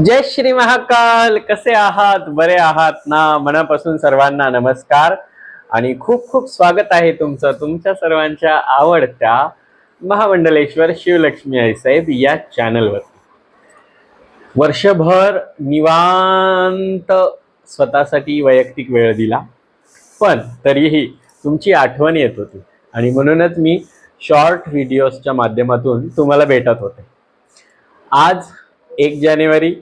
जय श्री महाकाल. कसे आहात? बरे आहात ना? मनापासून सर्वांना नमस्कार. आणि खूप खूप स्वागत आहे तुमचं तुमच्या सर्वांच्या आवडत्या महामंडलेश्वर शिवलक्ष्मी आईसाहेब या चॅनलवर वर्षभर निवांत स्वतःसाठी वैयक्तिक वेळ दिला पण तरीही तुमची आठवण येत होती. आणि म्हणूनच मी शॉर्ट व्हिडिओजच्या माध्यमातून तुम्हाला भेटत होते. आज एक जानेवारी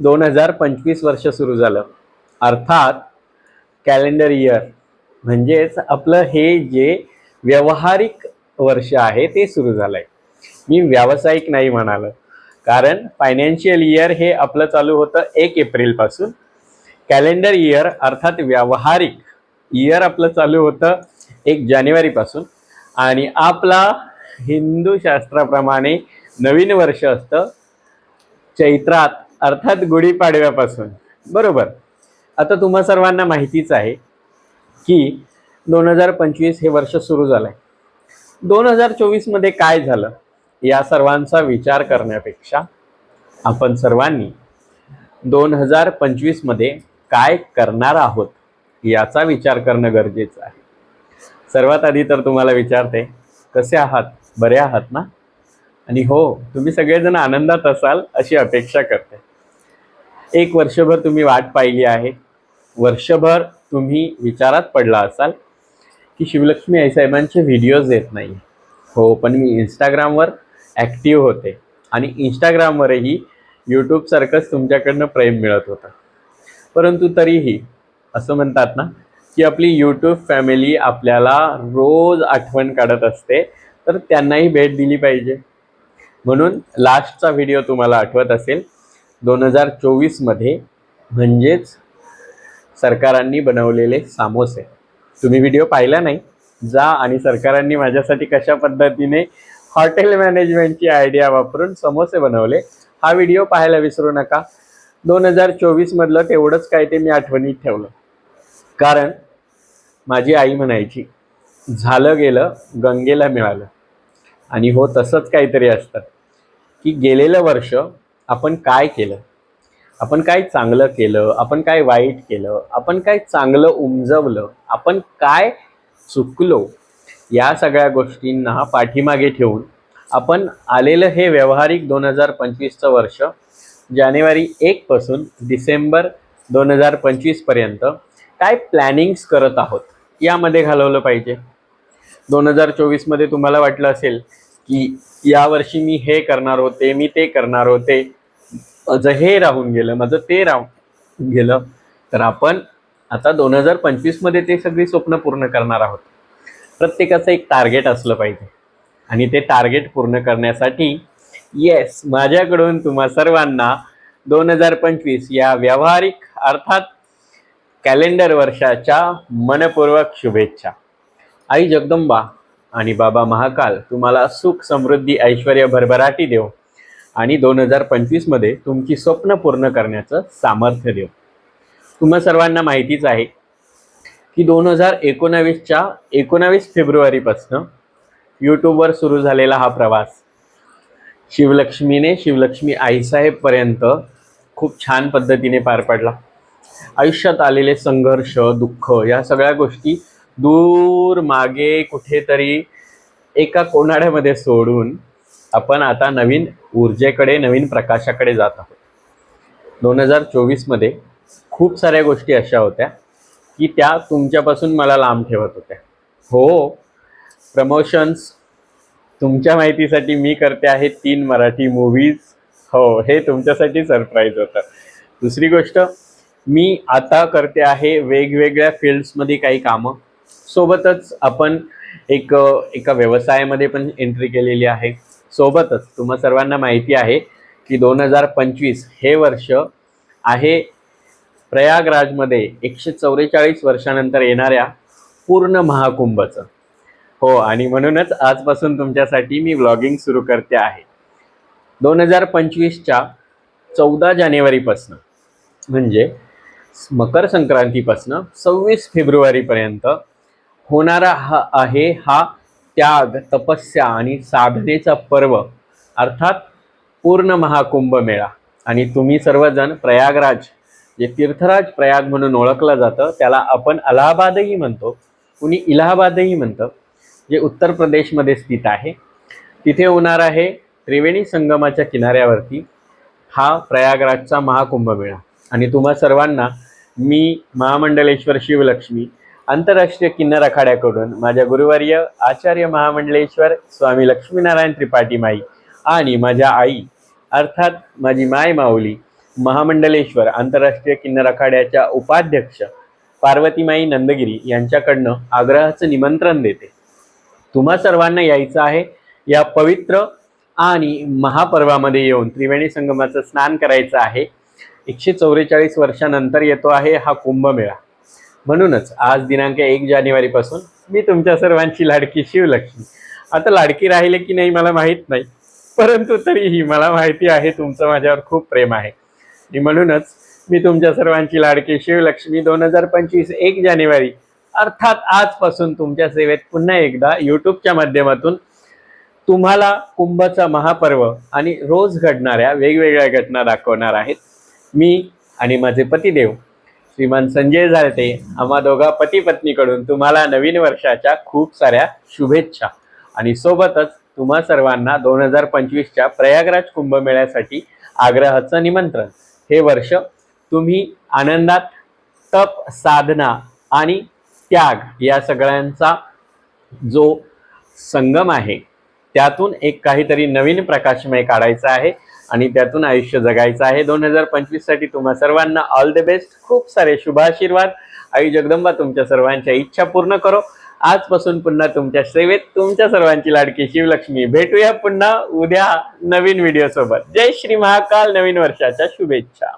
दोन हजार पंचवीस वर्ष सुरू झालं. अर्थात कॅलेंडर इयर म्हणजेच आपलं हे जे व्यावहारिक वर्ष आहे ते सुरू झालं आहे मी व्यावसायिक नाही म्हणालं. कारण फायनान्शियल इयर हे आपलं चालू होतं एक एप्रिलपासून कॅलेंडर इयर अर्थात व्यावहारिक इयर आपलं चालू होतं एक जानेवारीपासून आणि आपला हिंदू शास्त्राप्रमाणे नवीन वर्ष असतं. चैत्रात अर्थात गुढीपाडव्यापासून. बरोबर. आता तुम्हा सर्वांना माहितीच आहे की दोन हजार पंचवीस हे वर्ष सुरू झालं आहे दोन हजार चोवीसमध्ये काय झालं? या सर्वांचा विचार करण्यापेक्षा आपण सर्वांनी दोन हजार पंचवीसमध्ये काय करणार आहोत याचा विचार करणं गरजेचं आहे. सर्वात आधी तर तुम्हाला विचारते कसे आहात? बरे आहात ना? आणि हो तुम्ही सगळेजण आनंदात असाल अशी अपेक्षा करते. एक वर्षभर तुम्ही वाट पाहिली आहे. वर्षभर तुम्ही विचारात पडला असाल की शिवलक्ष्मी आईसाहेबांचे व्हिडिओज येत नाही हो पण मी इंस्टाग्रामवर ॲक्टिव्ह होते. आणि इंस्टाग्रामवरही यूट्यूबसारखंच तुमच्याकडनं प्रेम मिळत होतं. परंतु तरीही असं म्हणतात ना की आपली यूट्यूब फॅमिली आपल्याला रोज आठवण काढत असते तर त्यांनाही भेट दिली पाहिजे. म्हणून लास्टचा व्हिडिओ तुम्हाला आठवत असेल दोन हजार चोवीसमध्ये म्हणजेच सरकारांनी बनवलेले सामोसे. तुम्ही व्हिडिओ पाहिला नाही जा आणि सरकारांनी माझ्यासाठी कशा पद्धतीने हॉटेल मॅनेजमेंटची आयडिया वापरून समोसे बनवले हा व्हिडिओ पाहायला विसरू नका. दोन हजार चोवीसमधलं तेवढंच काय ते मी आठवणीत ठेवलं. कारण माझी आई म्हणायची झालं गेलं गंगेला मिळालं. आणि हो तसंच काहीतरी असतं. की गेलेलं वर्ष आपण काय केलं? आपण काय चांगलं केलं? आपण काय वाईट केलं? आपण काय चांगलं उमजवलं? आपण काय चुकलो? या सगळ्या गोष्टींना पाठीमागे ठेवून आपण आलेलं हे व्यावहारिक दोन हजार पंचवीसचं वर्ष जानेवारी एकपासून डिसेंबर दोन हजार पंचवीसपर्यंत काय प्लॅनिंग्स करत आहोत? यामध्ये घालवलं पाहिजे. दोन हजार चोवीसमध्ये तुम्हाला वाटलं असेल की यावर्षी मी हे करणार होते मी ते करणार होते. माझं हे राहून गेलं माझं ते राहून गेलं. तर आपण आता दोन हजार पंचवीसमध्ये ते सगळी स्वप्न पूर्ण करणार आहोत. प्रत्येकाचं एक टार्गेट असलं पाहिजे. आणि ते टार्गेट पूर्ण करण्यासाठी येस माझ्याकडून तुम्हा सर्वांना दोन हजार पंचवीस या व्यावहारिक अर्थात कॅलेंडर वर्षाच्या मनपूर्वक शुभेच्छा. आई जगदंबा आणि बाबा महाकाल तुम्हाला सुख समृद्धी ऐश्वर भरभराटी देव. आणि दोन हजार पंचवीसमध्ये तुमची स्वप्न पूर्ण करण्याचं सामर्थ्य देव. तुम्हा सर्वांना माहितीच आहे की दोन हजार एकोणावीसच्या एकोणावीस फेब्रुवारीपासनं यूट्यूबवर सुरू झालेला हा प्रवास शिवलक्ष्मीने शिवलक्ष्मी आईसाहेबपर्यंत खूप छान पद्धतीने पार पडला. आयुष्यात आलेले संघर्ष दुःख या सगळ्या गोष्टी दूर मागे कुठेतरी एका कोणाड्यामध्ये सोडून आपण आता नवीन ऊर्जेकडे नवीन प्रकाशाकडे जात आहोत. दोन हजार चोवीसमध्ये खूप साऱ्या गोष्टी अशा होत्या की त्या तुमच्यापासून मला लांब ठेवत होत्या. हो प्रमोशन्स तुमच्या माहितीसाठी मी करते आहे तीन मराठी मूव्हीज हो हे तुमच्यासाठी सरप्राईज होतं. दुसरी गोष्ट मी आता करते आहे वेगवेगळ्या फील्ड्समध्ये काही कामं. सोबतच आपण एक एका व्यवसायामध्ये पण एंट्री केलेली आहे. सोबतच तुम्हा सर्वांना माहिती आहे की दोन हजार पंचवीस हे वर्ष आहे प्रयागराजमध्ये एकशे चौवेचाळीस वर्षानंतर येणाऱ्या पूर्ण महाकुंभचं. हो आणि म्हणूनच आजपासून तुमच्यासाठी मी व्लॉगिंग सुरू करते आहे. दोन हजार पंचवीसच्या चौदा जानेवारीपासनं म्हणजे मकर संक्रांतीपासनं सव्वीस फेब्रुवारीपर्यंत होणारा हा आहे हा त्याग तपस्या आणि साधनेचा पर्व. अर्थात पूर्ण महाकुंभ मेळा. आणि तुम्ही सर्वजण प्रयागराज जे तीर्थराज प्रयाग म्हणून ओळखलं जातं त्याला आपण अलाहाबादही म्हणतो. कुणी इलाहाबादही म्हणतं जे उत्तर प्रदेशमध्ये स्थित आहे. तिथे होणार आहे त्रिवेणी संगमाच्या किनाऱ्यावरती हा प्रयागराजचा महाकुंभमेळा आणि तुम्हा सर्वांना मी महामंडलेश्वर शिवलक्ष्मी आंतरराष्ट्रीय किन्नर आखाड्याकडून माझ्या गुरुवर्य आचार्य महामंडलेश्वर स्वामी लक्ष्मीनारायण त्रिपाठी माई आणि माझ्या आई अर्थात माझी माय माऊली महामंडलेश्वर आंतरराष्ट्रीय किन्नर आखाड्याच्या उपाध्यक्ष पार्वतीमाई नंदगिरी यांच्याकडनं आग्रहाचं निमंत्रण देते. तुम्हा सर्वांना यायचं आहे या पवित्र आणि महापर्वामध्ये येऊन त्रिवेणी संगमाचं स्नान करायचं आहे. एकशे चौवेचाळीस वर्षानंतर येतो आहे हा कुंभमेळा. म्हणूनच आज दिनांक एक जानेवारीपासून मी तुमच्या सर्वांची लाडकी शिवलक्ष्मी. आता लाडकी राहिले की नाही मला माहीत नाही परंतु तरीही मला माहिती आहे तुमचं माझ्यावर खूप प्रेम आहे. आणि म्हणूनच मी तुमच्या सर्वांची लाडकी शिवलक्ष्मी दोन हजार पंचवीस एक जानेवारी अर्थात आजपासून तुमच्या सेवेत पुन्हा एकदा यूट्यूबच्या माध्यमातून तुम्हाला कुंभचा महापर्व आणि रोज घडणाऱ्या वेगवेगळ्या घटना दाखवणार आहेत. मी आणि माझे पतिदेव श्रीमान संजय झालटे आम्हा दोघा पती पत्नीकडून तुम्हाला नवीन वर्षाच्या खूप साऱ्या शुभेच्छा. आणि सोबतच तुम्हा सर्वांना दोन हजार पंचवीसच्या प्रयागराज कुंभमेळ्यासाठी आग्रहाचं निमंत्रण. हे वर्ष तुम्ही आनंदात तप साधना आणि त्याग या सगळ्यांचा जो संगम आहे त्यातून एक काहीतरी नवीन प्रकाशमय काढायचा आहे. आणि त्यातून आयुष्य जगायचं आहे. दोन हजार पंचवीससाठी तुम्हा सर्वांना ऑल द बेस्ट खूप सारे शुभाशीर्वाद आई जगदंबा तुमच्या सर्वांच्या इच्छा पूर्ण करो. आजपासून पुन्हा तुमच्या सेवेत तुमच्या सर्वांची लाडकी शिवलक्ष्मी. भेटूया पुन्हा उद्या नवीन व्हिडिओ सोबत. जय श्री महाकाल. नवीन वर्षाच्या शुभेच्छा.